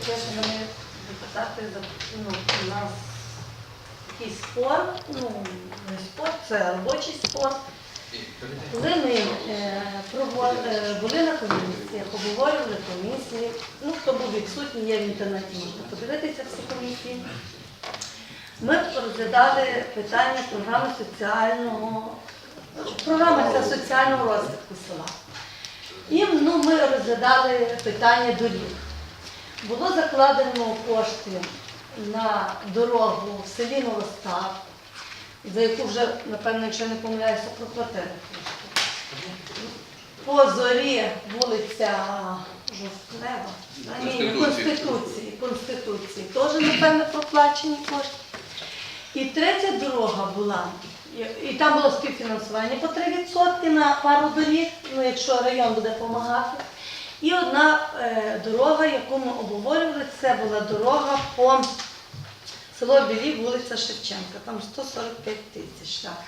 таке, що мене депутати ну, у нас такий спор, ну не спор, це робочий спор. Коли ми е, прово- е, були на комісіях, обговорювали комісії, ну хто був відсутній, є в інтернеті, можна подивитися всі комісії. Ми розглядали питання програми соціального, програми соціального розвитку села. І ну, ми розглядали питання доріг. Було закладено кошти на дорогу в селі Новостав, за яку вже, напевно, якщо я не помиляюся, проплатили кошти. По зорі вулиця Жовтлева, а, ні, Конституції. Конституції, теж, напевно, проплачені кошти. І третя дорога була, і там було співфінансування по 3% на пару доріг, ну якщо район буде допомагати. І одна е, дорога, яку ми обговорювали, це була дорога по село Білі, вулиця Шевченка, там 145 тисяч. Так.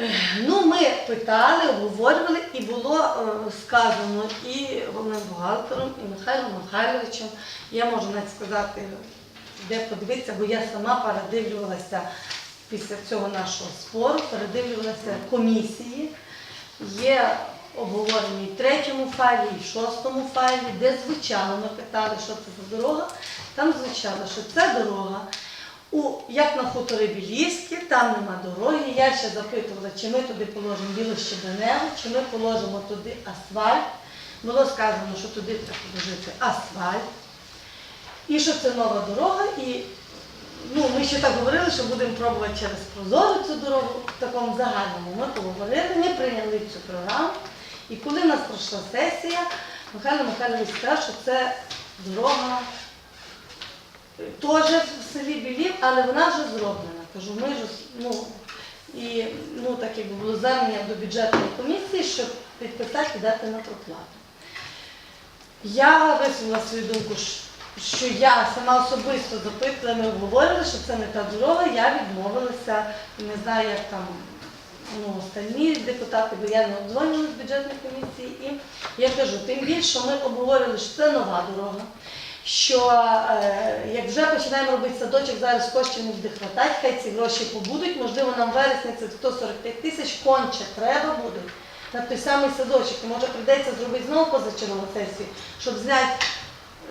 Е, Ну, ми питали, обговорювали, і було е, сказано і головним бухгалтером, і Михайлом Михайловичем. Я можу навіть сказати, де подивитися, бо я сама передивлювалася після цього нашого спору, передивлювалася комісії. Є обговорені в третьому файлі, і в шостому файлі, де звучало, ми питали, що це за дорога. Там звучало, що це дорога. У, як на хуторі Білівські, там нема дороги. Я ще запитувала, чи ми туди положимо білощебеневу, чи ми положимо туди асфальт. Було сказано, що туди треба положити асфальт. І що це нова дорога, і ну, ми ще так говорили, що будемо пробувати через Прозору цю дорогу в такому загальному. Ми поговорили, ми прийняли цю програму. І коли в нас пройшла сесія, Михайло Михайлович сказав, що це дорога теж в селі Білів, але вона вже зроблена. Кажу, ми ж ну, і ну, так якби було звернення до бюджетної комісії, щоб підписати і дати на проплату. Я висунула свою думку, що я сама особисто запитала, ми обговорили, що це не та дорога, я відмовилася, не знаю, як там ну, остальні депутати, бо я не обдзвонювала з бюджетної комісії. І я кажу, тим більше, що ми обговорили, що це нова дорога, що е, як вже починаємо робити садочок, зараз коштів не буде хватати, хай ці гроші побудуть, можливо, нам вересні це 145 тисяч конче треба буде. На той самий садочок, і може прийдеться зробити знову позачергову сесію, щоб зняти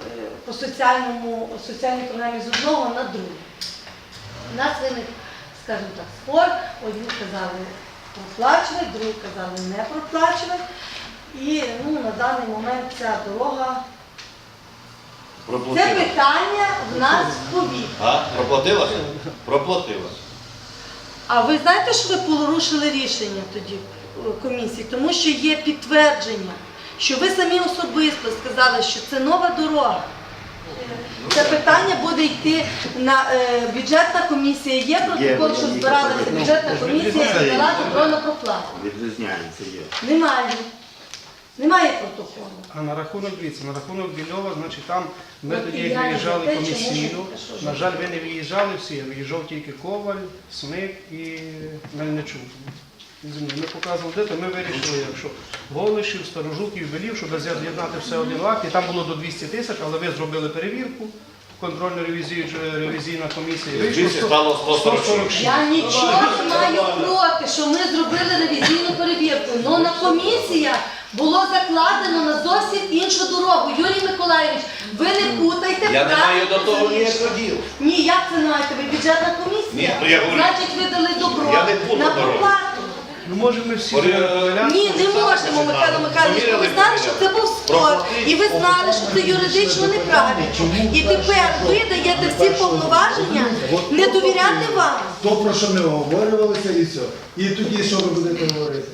е, по соціальному, соціальній програмі з одного на друге. У нас виник, скажімо так, спор, одні казали проплачувати, другі казали не проплачувати. І ну, на даний момент ця дорога, це питання в нас в повітрі. А? Проплатила? Проплатила. А ви знаєте, що ви порушили рішення тоді е, комісії? Тому що є підтвердження, що ви самі особисто сказали, що це нова дорога. Це питання буде йти на е, бюджетна комісія. Є протокол, що збиралася бюджетна комісія, Це є. збирала добро проплату. Відрізняється є. Немає. Немає протоколу. А на рахунок дивіться, на рахунок Більова, значить там ми От тоді як виїжджали що На жаль, ви не виїжджали всі, виїжджав тільки Коваль, Смик і Мельничук. Ми показували де, то ми вирішили, якщо Голишів, Старожуків, Белів, щоб з'єднати все один акт, і там було до 200 тисяч, але ви зробили перевірку, контрольно ревізійна комісія. вийшло 200 стало 146. Я нічого не маю проти, що ми зробили ревізійну перевірку. але на комісіях було закладено на зовсім іншу дорогу. Юрій Миколаївич, ви не путайте. Я не маю до того ніякого діла. Ні, як це не маєте? Ви бюджетна комісія? Ні, то я говорю- Значить, ви дали добро Я не буду на дорогу. проплату. Ну може ми всі помилятися. Ні, не можемо, Михайло Михайлович. бо Ви знали, що це був спор, і ви знали, що це юридично неправильно. І тепер ви даєте всі повноваження не довіряти вам. То, про що ми оговорювалися і все. І тоді що ви будете говорити?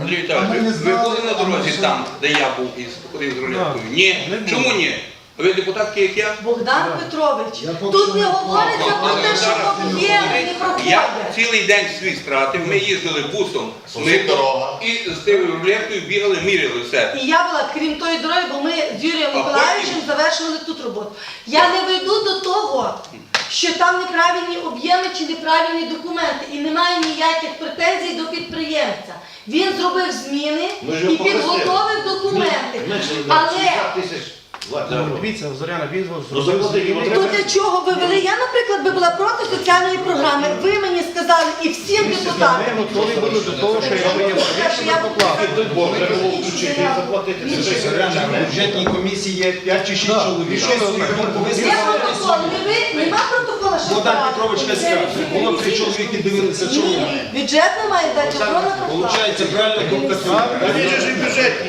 Андрій Віталійович, А ми не ви, знали, були на а ми дорозі що? там, де я був і ходив з рулеткою? Ні. Не. Чому ні? Ви депутатки, як я? Богдан Петрович, Я поки тут що не не говориться Ну, про те, що об'єми не Я проходять. цілий день свій стратив, ми їздили бусом з дорога. і з тією рулеткою бігали, міряли все. І я була, крім тої дороги, бо ми з Юрієм А Миколаївичем потім? завершували тут роботу. Я не вийду до того, що там неправильні об'єми чи неправильні документи, і немає ніяких претензій до підприємця. Він зробив зміни Ми ж його і підготовив документи. Ми ж на Але 60 тисяч Ну, Дивіться, Зоряна, він Ну, зробив заплатити йому. То для чого ви вели? Я, наприклад, би була проти соціальної програми. Ви мені сказали і всім Ми депутатам. готові були до того, що якщо є я ми поплатимо. Бо треба було включити і заплатити. Це ж реально В бюджетній комісії є 5 чи 6 чоловік. Що Шість ви чоловік Є протокол, не ви, нема протокола, що Богдан. Петрович Каська. Було три чоловіки дивилися. Ні, бюджетна має дати проплата. Получається, правильно думка Та він же ж і в бюджеті.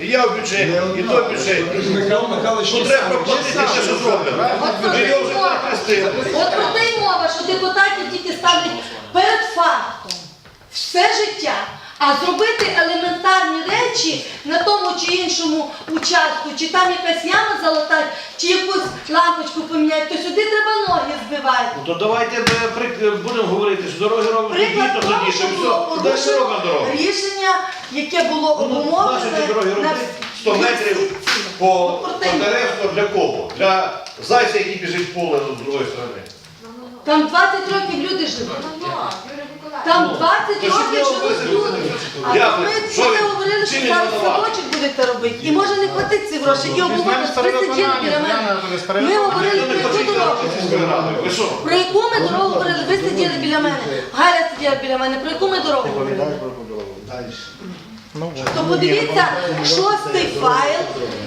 І я в бюджеті, і той в бюджеті. Михайло Михайлович, Ну треба проплатити те, що зроблено. От про Ми те його вже мова. перехрестили. От про те й мова, що депутатів тільки ставлять перед фактом все життя. А зробити елементарні речі на тому чи іншому участку, чи там якась яма залатати, чи якусь лампочку поміняти, то сюди треба ноги збивати. Ну то давайте ми будемо говорити, що дороги робимо Приклад того, тоді, що що було все. Далі робимо порушено рішення, яке було Ну, ну, обумовлене ці дороги на робити 100 метрів по, Ну, по для кого? Для зайця, який біжить в поле ну, з другої сторони. Там 20 років люди живуть. Там 20 років його живуть люди. А ви? ми всі коли говорили, що зараз садочок будете робити. І може не хватить ці гроші. І обговорили, ви сиділи біля мене. Ми говорили про цю яку дорогу. Про яку ми дорогу говорили? Ви сиділи біля мене. Галя сиділа біля мене. Про яку ми дорогу говорили? То подивіться, шостий файл,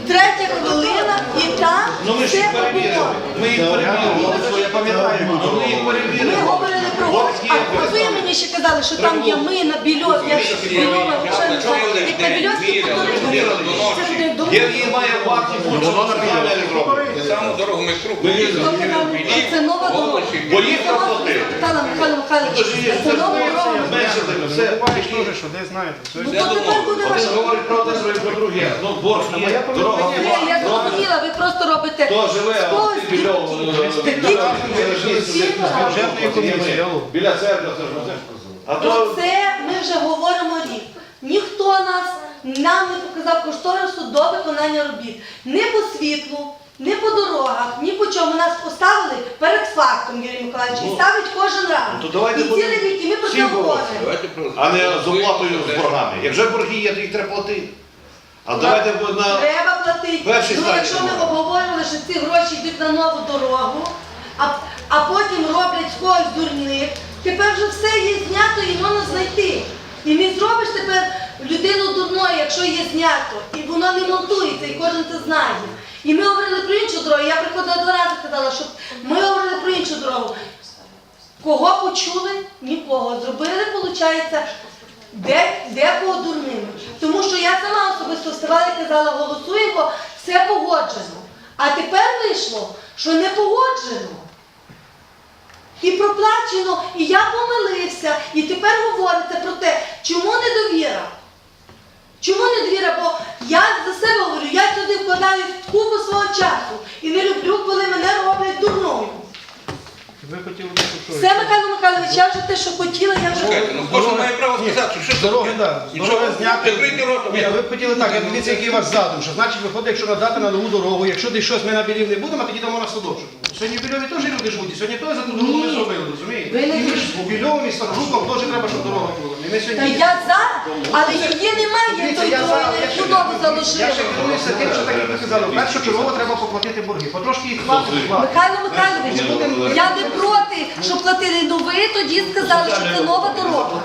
третя хвилина, і там Ну ми ж все їх перевірили. обумовлено. Ми їх перевірили. я пам'ятаю. Ну, Ми їх Ми перевірили. говорили про Горські а ви мені ще казали, що там є ми на Більов, я ж Більова, Вишенка, як на Більовській повторюю. Є її має варті бути, воно на підвалі. Саму дорогу ми Хто це нова дорога. Бо їх проплатили. Михайло Михайло Михайлович, Ну, це нова дорога. Зменшили, все. Бачиш теж, що десь знаєте. Ну то тепер буде Один ваша. говорить про одне, другий про друге. Ну, борг є, дорога Ні, я зрозуміла, ви просто робите Хто живе, а ти біля бюджетної комісії. Біля церкви, це ж ну, це ж. А Про то це ми вже говоримо рік. Ніхто нас нам не показав кошторису до виконання робіт. Ні по світлу, ні по дорогах, ні по чому. Нас поставили перед фактом, Юрій Миколаївич, і Ну, ставить кожен раз. ну, то давайте і цілий будемо рік, і ми про це всім говоримо. а не з оплатою з боргами. Як вже борги є, то їх треба платити. А давайте на Треба платити. Перший ну, якщо ми дороги. обговорювали, що ці гроші йдуть на нову дорогу, а, а потім роблять з когось дурних, тепер вже все є знято і можна знайти. І не зробиш тепер людину якщо є знято. І воно не монтується, і кожен це знає. І ми говорили про іншу дорогу. Я приходила два рази казала, що ми говорили про іншу дорогу. Кого почули? Нікого. Зробили, виходить, де, декого дурними. Тому що я сама особисто вставала і казала, голосуємо, все погоджено. А тепер вийшло, що не погоджено. І проплачено, і я помилився. І тепер говориться про те, чому недовіра? Чому недовіра? Бо я за себе говорю, я сюди вкладаю купу свого часу і не люблю, коли мене роблять дурною. Ви хотіли би? Все, Михайло Михайлович, я вже те, що хотіла, я вже Чекайте, ну кожен має право сказати, що що Дороги. Нічого, Дороги зняти. закрийте рота. Ні, ви б хотіли так, я дивіться, який у вас задум. Що значить виходить, якщо надати на нову дорогу, якщо десь щось ми на білів не будемо, а тоді дамо на садочок. Сьогодні в Більові теж люди живуть, і сьогодні теж за ту дорогу ми зробили, розумієте? Ви не І між у Більовим і Старожуком теж треба, щоб дорога була. І ми Та сьогодні... я за, але її немає Дивіться, тої я за, я ще- Я ще керуюся тим, що так як ви казали, першочергово треба поплатити борги. Потрошки їх платити, платити. Михайло Михайлович, я не проти, щоб платили. Ну ви тоді сказали, що це нова дорога.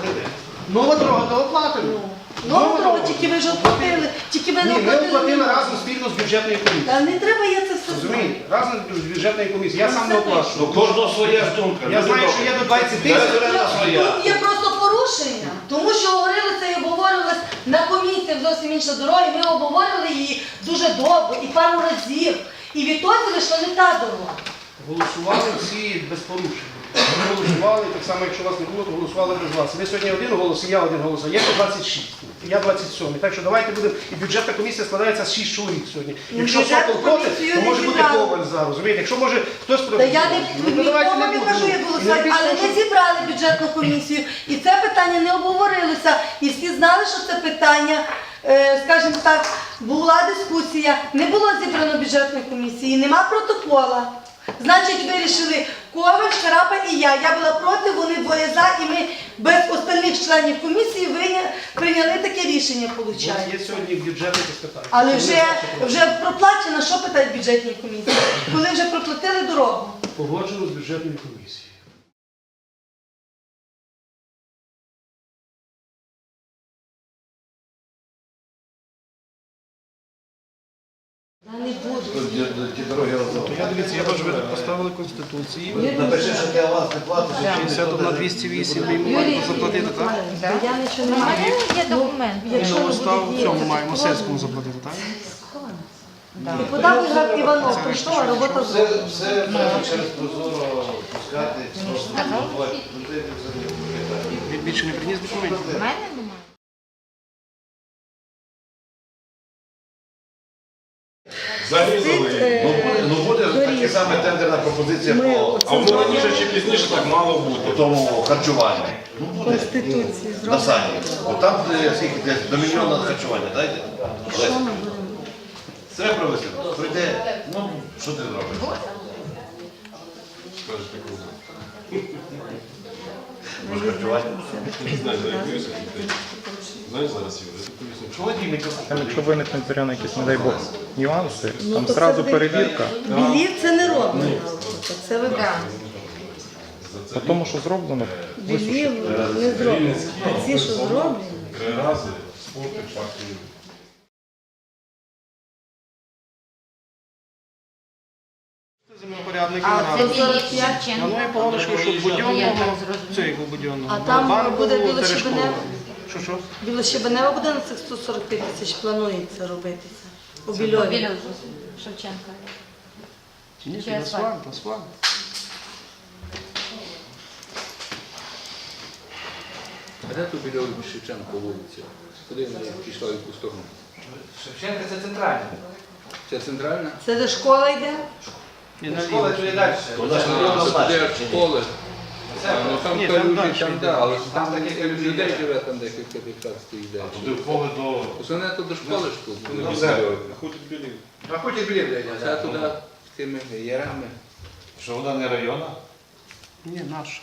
Нова дорога, то оплатимо. Нова дорога, тільки ви вже оплатили, тільки ви не Ні, ми оплатили оплатили. разом спільно з бюджетною комісією. Та не треба я це. Розумієте? Разом з бюджетною комісією. Я сам не оплачую. Ну кожного своя думка. Я знаю, що є до 20 тисяч. Тут є просто порушення, тому що говорили це і обговорювалось на комісіях зовсім інша дорога, і ми обговорювали її дуже довго і пару разів. І відтоді, що не та дорога. Голосували всі без порушень. Ми голосували, так само, якщо вас не було, то голосували без вас. Ви сьогодні один голос, і я один голос, а є по 26. Я 27. Так що давайте будемо. І бюджетна комісія складається з 6 чоловік сьогодні. Ну, Якщо бюджетну Сокол проти, комісію то не може бути зібрали. Коваль за, розумієте? Якщо може хтось проти. Та я не ну, давайте нікому не будемо. кажу, як голосувати, але ми зібрали бюджетну комісію, і це питання не обговорилося. І всі знали, що це питання, е, скажімо так, була дискусія, не було зібрано бюджетної комісії, нема протокола. Значить, вирішили Коваль, Шарапа і я. Я була проти, вони двоє за, і ми без остальних членів комісії виня- прийняли таке рішення, От виходить. Є сьогодні бюджетні питання. Але вже, вже проплачено, що питають бюджетні комісії? Коли вже проплатили дорогу. Погоджено з бюджетною комісією. Ті- дороги розробили. я дивіться, я бачу, ви поставили Конституції. Напиши, що ти аванс не платиш, і чи 51 ніхто 208 ми маємо заплатити, так? Я нічого не маю. є документ. Якщо на не буде в цьому маємо сельському заплатити, так? І подав Ігор Іванов, прийшов, а робота Все, зроблена. все треба через прозоро пускати. Ну, не. Він більше не приніс документів. У мене Зарізали. Ну буде, ну буде така саме тендерна пропозиція по, А воно раніше чи пізніше так мало по бути. тому харчуванню. Ну буде. Конституції На зроблено. сані. Бо там е, скільки десь до мільйона харчування, дайте. Що ми будемо? Треба провести. Прийде, ну що ти зробиш? Скажете круто. Може харчування? Не знаю, за якусь. Знаєш зараз поясню. Холодильник. Там, якщо виникнуть зоряно якісь, не дай Бог, нюанси, Ну, там то зразу це перевірка. Білів це не роблено. Це ви По тому, що зроблено, Білів не зроблено. А ці, що зроблені, Три рази спорти. Землепорядники А це. Планує Павловичку, щоб Я будьонного, зрозуміла. цього будьонного, А там буде біло Терешкова. щебеневе? Що, що? Білощебенева буде на цих 145 тисяч планується робитися. У Більові. Шевченка. Ні, Чи це асфальт? асфальт. А де тут біля Шевченко вулиця? Куди вона пішла в яку сторону? Шевченка це центральна. Це центральна? Це де школа йде? Школа туди далі. Вона ж А, мільйона ну там Ні, там калюжі, там йде. да, але Там там таких декілька людей людей живе, там декілька тих стоїть А Туди в поле до... Основне то до школи ж тут. Ну, все, ходять білі. А хоч і білі, А це туди з тими ярами. Що вона не районна? Ні, наш.